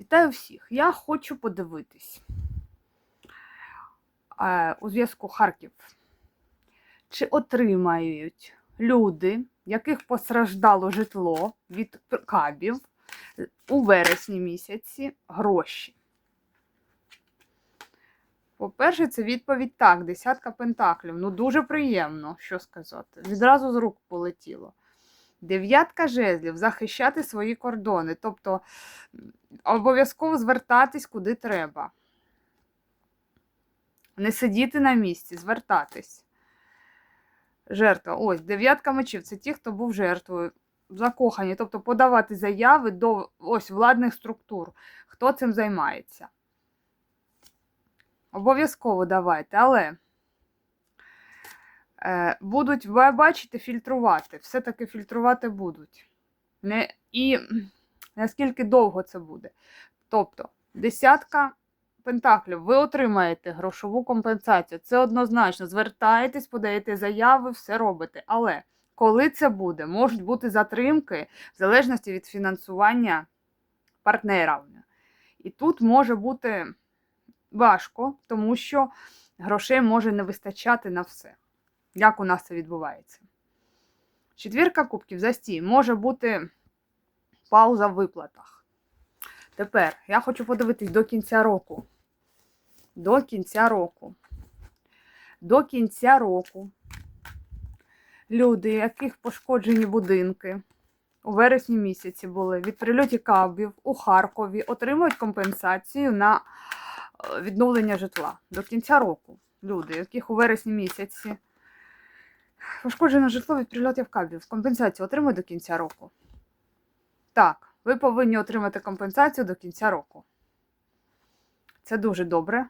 Вітаю всіх! Я хочу подивитись е, у зв'язку Харків. Чи отримають люди, яких постраждало житло від кабів у вересні місяці гроші? По-перше, це відповідь так, десятка пентаклів. Ну, дуже приємно, що сказати. Відразу з рук полетіло. Дев'ятка жезлів захищати свої кордони. Тобто обов'язково звертатись куди треба. Не сидіти на місці, звертатись. Жертва. Ось, дев'ятка мечів це ті, хто був жертвою. Закохані, тобто подавати заяви до ось владних структур. Хто цим займається? Обов'язково давайте, але будуть, ви бачите, фільтрувати. Все-таки фільтрувати будуть. Не, і наскільки довго це буде. Тобто, десятка пентаклів, ви отримаєте грошову компенсацію. Це однозначно. Звертаєтесь, подаєте заяви, все робите. Але коли це буде, можуть бути затримки в залежності від фінансування партнера. І тут може бути важко, тому що грошей може не вистачати на все. Як у нас це відбувається? Четвірка кубків застій може бути пауза в виплатах. Тепер я хочу подивитись до кінця року. До кінця року. До кінця року люди, яких пошкоджені будинки у вересні місяці були від прильотів кабів у Харкові, отримують компенсацію на е, відновлення житла. До кінця року люди, яких у вересні місяці пошкоджено житло від прильотів кабів. Компенсацію отримують до кінця року. Так, ви повинні отримати компенсацію до кінця року. Це дуже добре.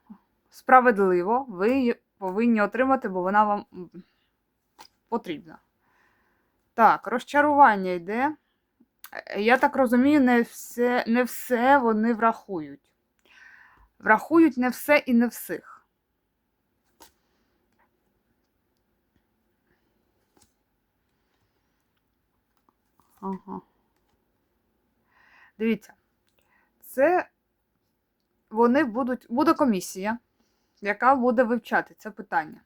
Справедливо, ви її повинні отримати, бо вона вам потрібна. Так, розчарування йде. Я так розумію, не все, не все вони врахують. Врахують не все і не всіх. Ага. Дивіться, це вони будуть, буде комісія, яка буде вивчати це питання.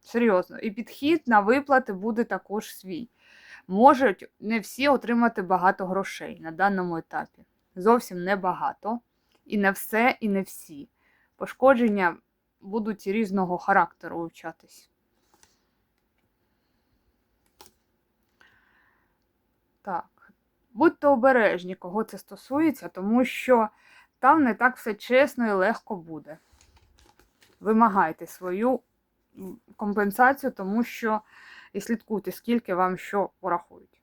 Серйозно. І підхід на виплати буде також свій. Можуть не всі отримати багато грошей на даному етапі. Зовсім не багато. І не все, і не всі. Пошкодження будуть різного характеру вивчатись. Так. Будьте обережні, кого це стосується, тому що там не так все чесно і легко буде. Вимагайте свою компенсацію, тому що і слідкуйте, скільки вам що порахують.